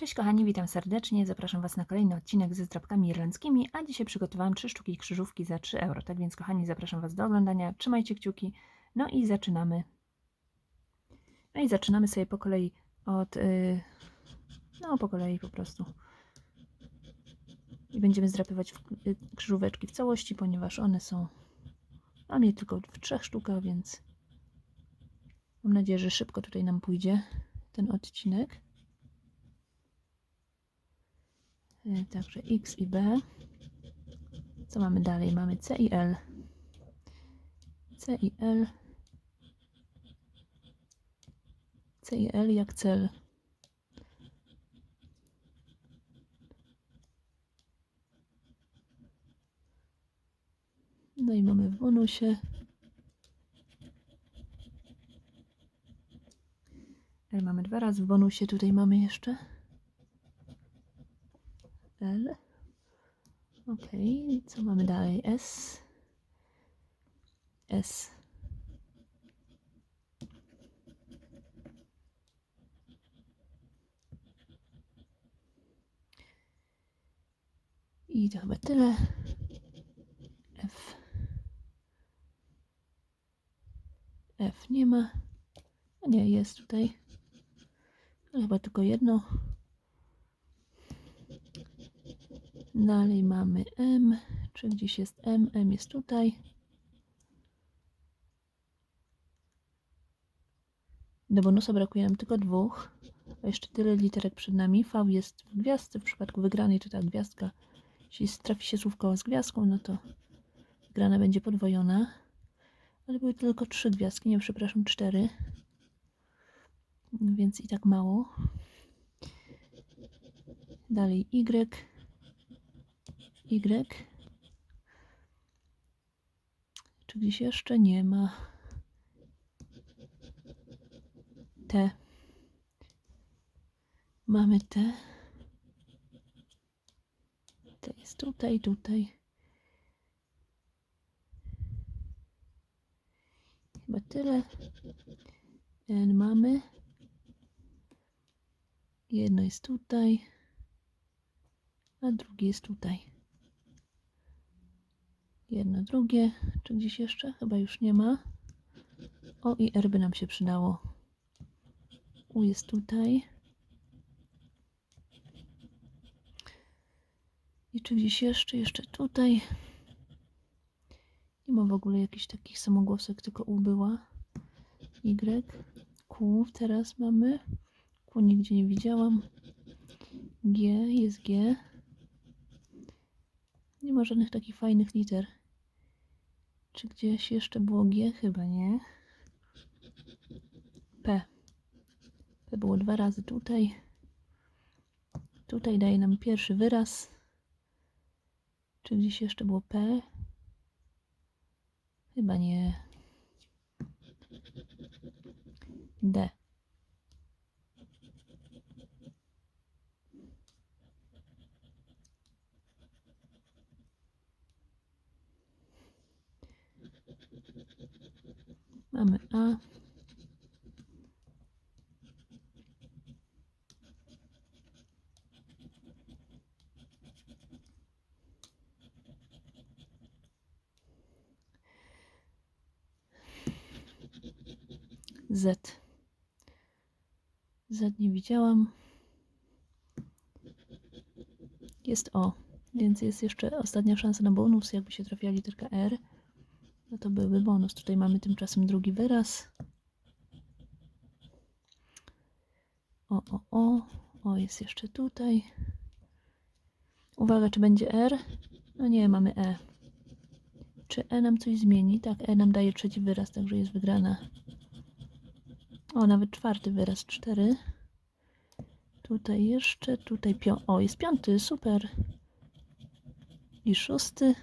Cześć kochani, witam serdecznie. Zapraszam Was na kolejny odcinek ze zdrabkami irlandzkimi, a dzisiaj przygotowałam trzy sztuki krzyżówki za 3 euro. Tak więc kochani, zapraszam Was do oglądania. Trzymajcie kciuki. No i zaczynamy. No i zaczynamy sobie po kolei od... Yy, no po kolei po prostu. I będziemy zdrapywać w, y, krzyżóweczki w całości, ponieważ one są... Mam je tylko w trzech sztukach, więc mam nadzieję, że szybko tutaj nam pójdzie ten odcinek. E, Także X i B. Co mamy dalej? Mamy C i L. C i L. C i L jak cel. No i mamy w bonusie. L mamy dwa razy w bonusie. Tutaj mamy jeszcze. L. Ok, co mamy dalej? S. S. I to chyba tyle. F. F nie ma. A nie, jest tutaj. Ale chyba tylko jedno. Dalej mamy M. Czy gdzieś jest M? M jest tutaj. Do bonusa brakuje nam tylko dwóch. A jeszcze tyle literek przed nami. V jest w gwiazdce. W przypadku wygranej to ta gwiazdka. Jeśli trafi się słówko z gwiazdką, no to grana będzie podwojona. Ale były tylko trzy gwiazdki, nie przepraszam, cztery. Więc i tak mało. Dalej Y. Y. Czy gdzieś jeszcze nie ma? T. Mamy T. T jest tutaj, tutaj. Chyba tyle. N mamy. Jedno jest tutaj, a drugie jest tutaj. Jedno, drugie. Czy gdzieś jeszcze? Chyba już nie ma. O i R by nam się przydało. U jest tutaj. I czy gdzieś jeszcze? Jeszcze tutaj. Nie ma w ogóle jakichś takich samogłosek, tylko U była. Y. Q teraz mamy. Q nigdzie nie widziałam. G jest G. Nie ma żadnych takich fajnych liter. Czy gdzieś jeszcze było G? Chyba nie. P. P było dwa razy tutaj. Tutaj daje nam pierwszy wyraz. Czy gdzieś jeszcze było P? Chyba nie. D. Mamy A. Z. Z nie widziałam. Jest O, więc jest jeszcze ostatnia szansa na bonus. Jakby się trafiła literka R, to byłby bonus. Tutaj mamy tymczasem drugi wyraz. O, o, o. O, jest jeszcze tutaj. Uwaga, czy będzie R? No nie, mamy E. Czy E nam coś zmieni? Tak, E nam daje trzeci wyraz, także jest wygrana. O, nawet czwarty wyraz, cztery. Tutaj jeszcze, tutaj pią... O, jest piąty, super. I szósty.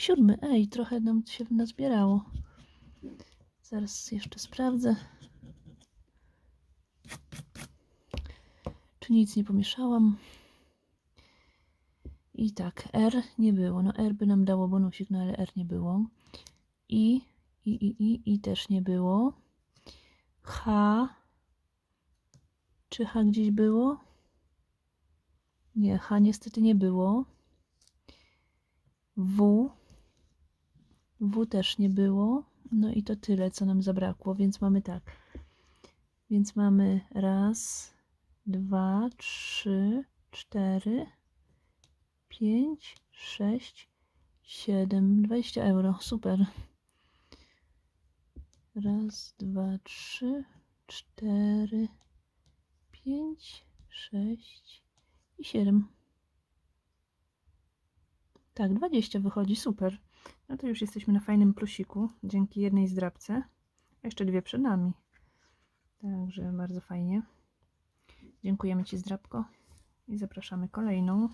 Siódmy. Ej, trochę nam się nazbierało. Zaraz jeszcze sprawdzę. Czy nic nie pomieszałam? I tak, R nie było. No R by nam dało bonusik, no ale R nie było. I, i, i, i, i też nie było. H. Czy H gdzieś było? Nie, H niestety nie było. W. W też nie było. No i to tyle, co nam zabrakło, więc mamy tak. Więc mamy raz, dwa, trzy, cztery, pięć, sześć, siedem, dwadzieścia euro. Super. Raz, dwa, trzy, cztery, pięć, sześć i siedem. Tak, 20 wychodzi, super. No to już jesteśmy na fajnym plusiku, dzięki jednej zdrabce. A jeszcze dwie przed nami. Także bardzo fajnie. Dziękujemy Ci zdrabko i zapraszamy kolejną.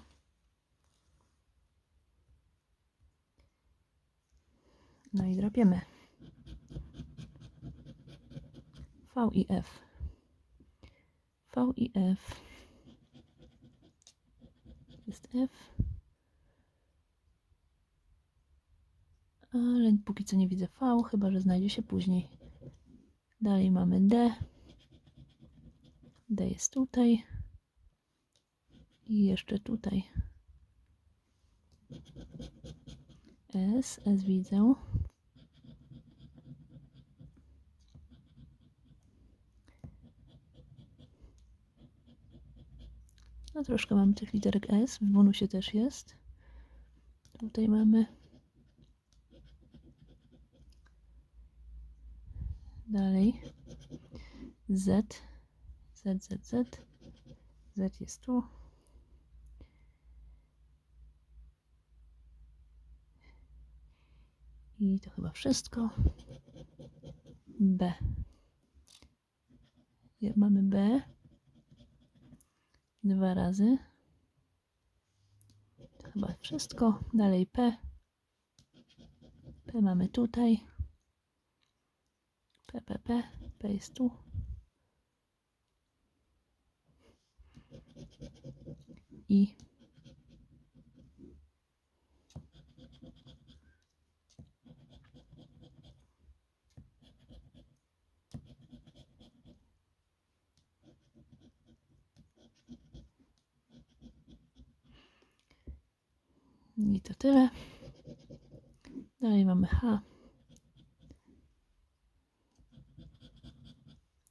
No i drapiemy. V i F. V i F. Jest F. Ale póki co nie widzę V, chyba że znajdzie się później. Dalej mamy D. D jest tutaj. I jeszcze tutaj. S, S widzę. No troszkę mamy tych literek S, w bonusie też jest. Tutaj mamy dalej Z, Z, Z, Z, Z jest tu. I to chyba wszystko. B. Mamy B. Dwa razy. To chyba wszystko. Dalej P. P mamy tutaj. P, P, P. P jest tu. I. I to tyle. Dalej mamy H.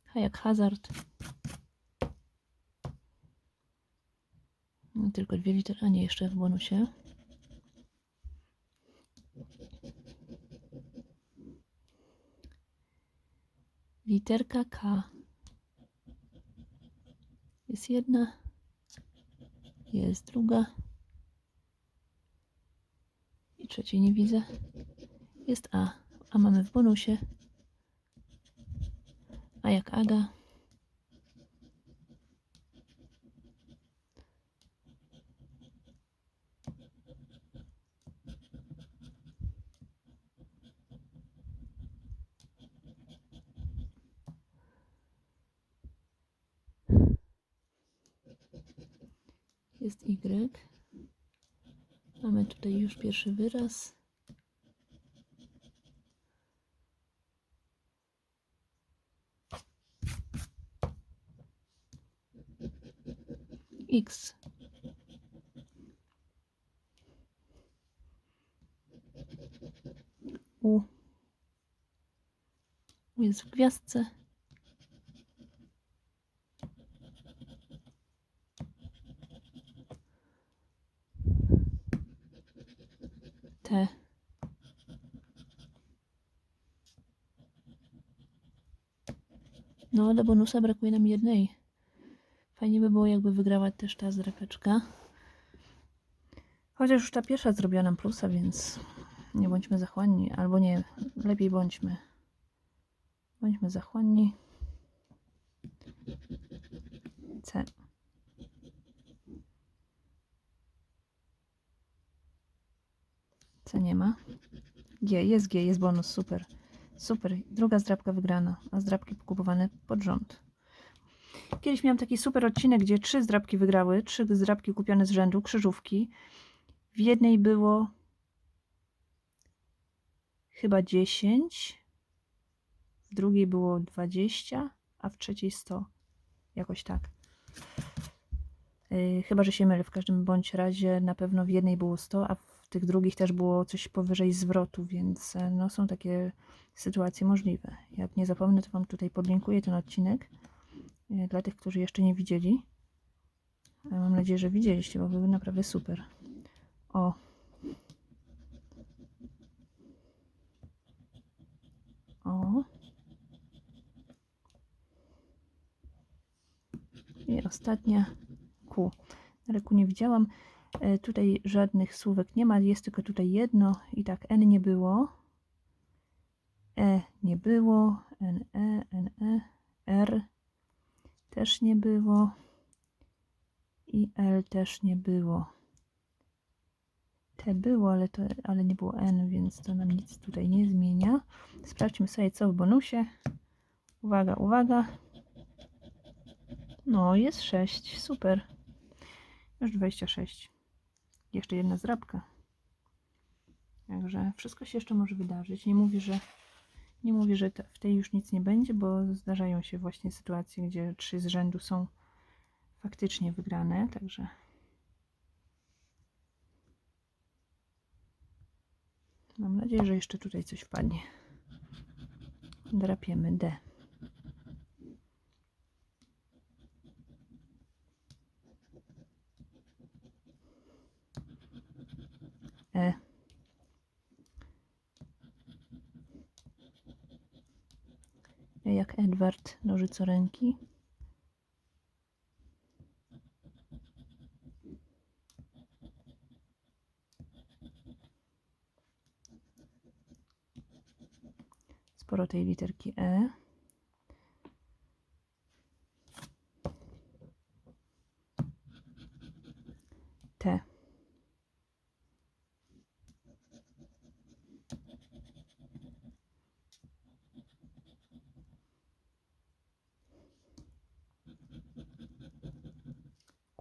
H jak hazard. No, tylko dwie litery, a nie jeszcze w bonusie. Literka K. Jest jedna. Jest druga. I trzeciej nie widzę. Jest A. A mamy w bonusie. A jak Aga. Jest Y. Mamy tutaj już pierwszy wyraz. X. U. U jest w gwiazdce. T. No, do bonusa brakuje nam jednej. Fajnie by było, jakby wygrała też ta zdrapeczka. Chociaż już ta pierwsza zrobiła nam plusa, więc nie bądźmy zachłanni. Albo nie, lepiej bądźmy. Bądźmy zachłanni. C. C nie ma. G, jest G, jest bonus, super. Super, druga zdrabka wygrana, a zdrabki kupowane pod rząd. Kiedyś miałam taki super odcinek, gdzie trzy zdrabki wygrały, trzy zdrabki kupione z rzędu, krzyżówki. W jednej było chyba 10, w drugiej było 20, a w trzeciej 100. Jakoś tak. Yy, chyba, że się mylę. W każdym bądź razie na pewno w jednej było 100, a w tych drugich też było coś powyżej zwrotu, więc e, no, są takie sytuacje możliwe. Jak nie zapomnę, to Wam tutaj podlinkuję ten odcinek dla tych, którzy jeszcze nie widzieli. Mam nadzieję, że widzieliście, bo były naprawdę super. O. O. I ostatnia Q. Ale Q nie widziałam. E, tutaj żadnych słówek nie ma, jest tylko tutaj jedno i tak N nie było. E nie było, NE, NE, R też nie było i L też nie było. T było, ale, to, ale nie było N, więc to nam nic tutaj nie zmienia. Sprawdźmy sobie co w bonusie. Uwaga, uwaga. No, jest 6, super. Już 26. Jeszcze jedna zrabka. Także wszystko się jeszcze może wydarzyć. Nie mówię, że nie mówię, że w tej już nic nie będzie, bo zdarzają się właśnie sytuacje, gdzie trzy z rzędu są faktycznie wygrane, także mam nadzieję, że jeszcze tutaj coś wpadnie. Drapiemy D. E. jak Edward nożycoręki. Sporo tej literki E. T.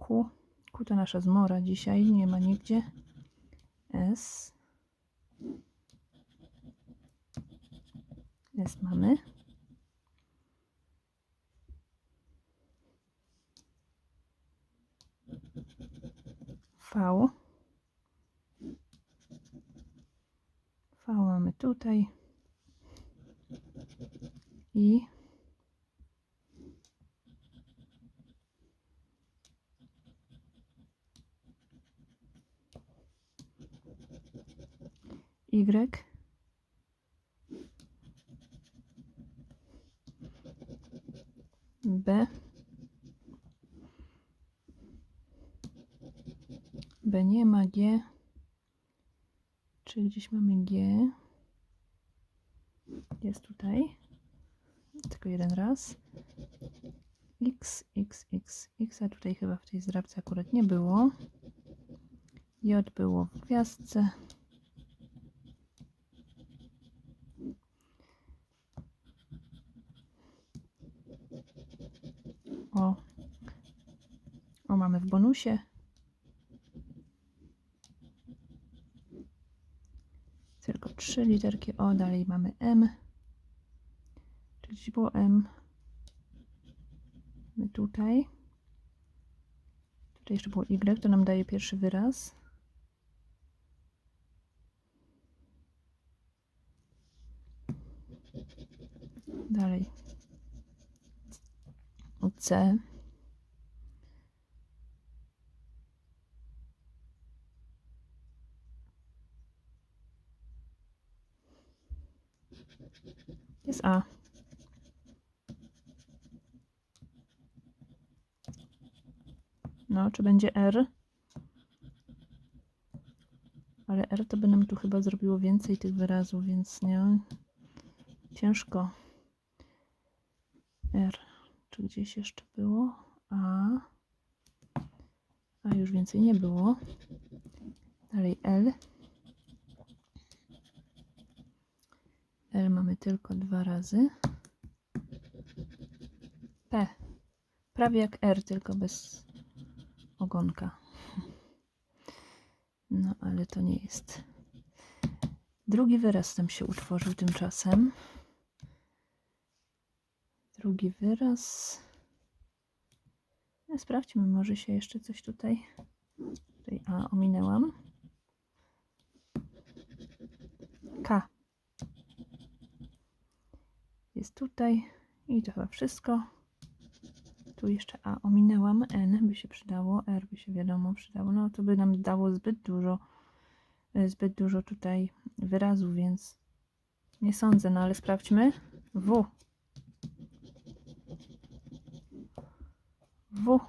Q. Q to nasza zmora dzisiaj, nie ma nigdzie. S. S mamy. V. V mamy tutaj. I Y. B. B nie ma G. Czy gdzieś mamy G? Jest tutaj. Tylko jeden raz. X, X, X, X, a tutaj chyba w tej zdrabce akurat nie było. J było w gwiazdce. O. O, mamy w bonusie. Tylko trzy literki O, dalej mamy M. Czy gdzieś było M? My tutaj. Tutaj jeszcze było Y, to nam daje pierwszy wyraz. Dalej. O C. Jest A. No, czy będzie R? Ale R to by nam tu chyba zrobiło więcej tych wyrazów, więc nie. Ciężko. R. Czy gdzieś jeszcze było? A. A już więcej nie było. Dalej L. L mamy tylko dwa razy. P. Prawie jak R, tylko bez ogonka. No, ale to nie jest. Drugi wyraz nam się utworzył tymczasem. Drugi wyraz. No, sprawdźmy, może się jeszcze coś tutaj. Tutaj A ominęłam. K. Jest tutaj. I to chyba wszystko. Tu jeszcze A ominęłam. N by się przydało. R by się wiadomo przydało. No to by nam dało zbyt dużo. e, Zbyt dużo tutaj wyrazów, więc nie sądzę, no ale sprawdźmy. W. W.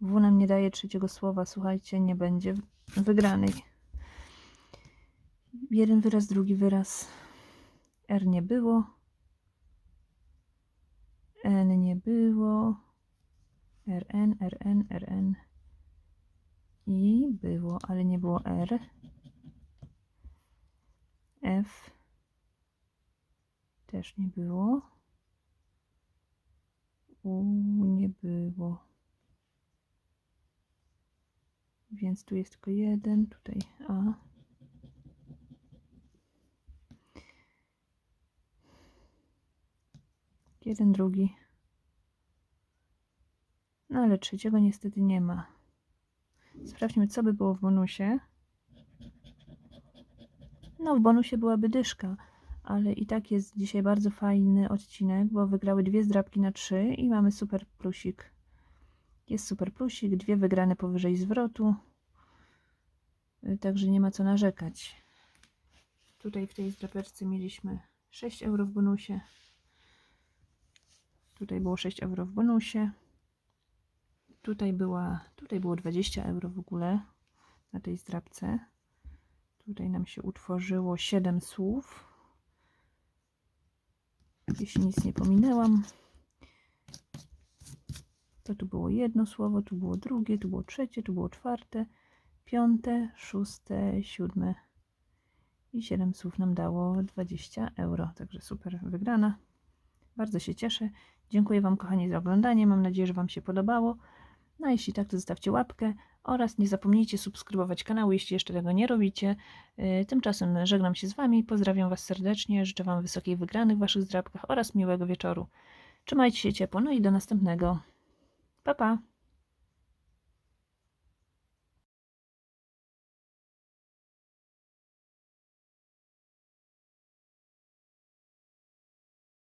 W nam nie daje trzeciego słowa. Słuchajcie, nie będzie wygranej. Jeden wyraz, drugi wyraz. R nie było. N nie było. RN, RN, RN. I było, ale nie było R. F. Też nie było. U nie było. Więc tu jest tylko jeden, tutaj A. Jeden, drugi. No ale trzeciego niestety nie ma. Sprawdźmy, co by było w bonusie. No, w bonusie byłaby dyszka, ale i tak jest dzisiaj bardzo fajny odcinek, bo wygrały dwie zdrabki na trzy i mamy super plusik. Jest super plusik, dwie wygrane powyżej zwrotu. Y, Także nie ma co narzekać. Tutaj w tej zdraperce mieliśmy 6 euro w bonusie. Tutaj było 6 euro w bonusie. Tutaj była, tutaj było 20 euro w ogóle na tej zdrabce. Tutaj nam się utworzyło 7 słów. Jeśli nic nie pominęłam. To tu było jedno słowo, tu było drugie, tu było trzecie, tu było czwarte, piąte, szóste, siódme i 7 słów nam dało 20 euro. Także super wygrana. Bardzo się cieszę. Dziękuję Wam, kochani, za oglądanie. Mam nadzieję, że Wam się podobało. No a jeśli tak, to zostawcie łapkę oraz nie zapomnijcie subskrybować kanału, jeśli jeszcze tego nie robicie. Yy, Tymczasem żegnam się z Wami, pozdrawiam Was serdecznie, życzę Wam wysokiej wygranych w Waszych zdrabkach oraz miłego wieczoru. Trzymajcie się ciepło, no i do następnego. Pa, pa!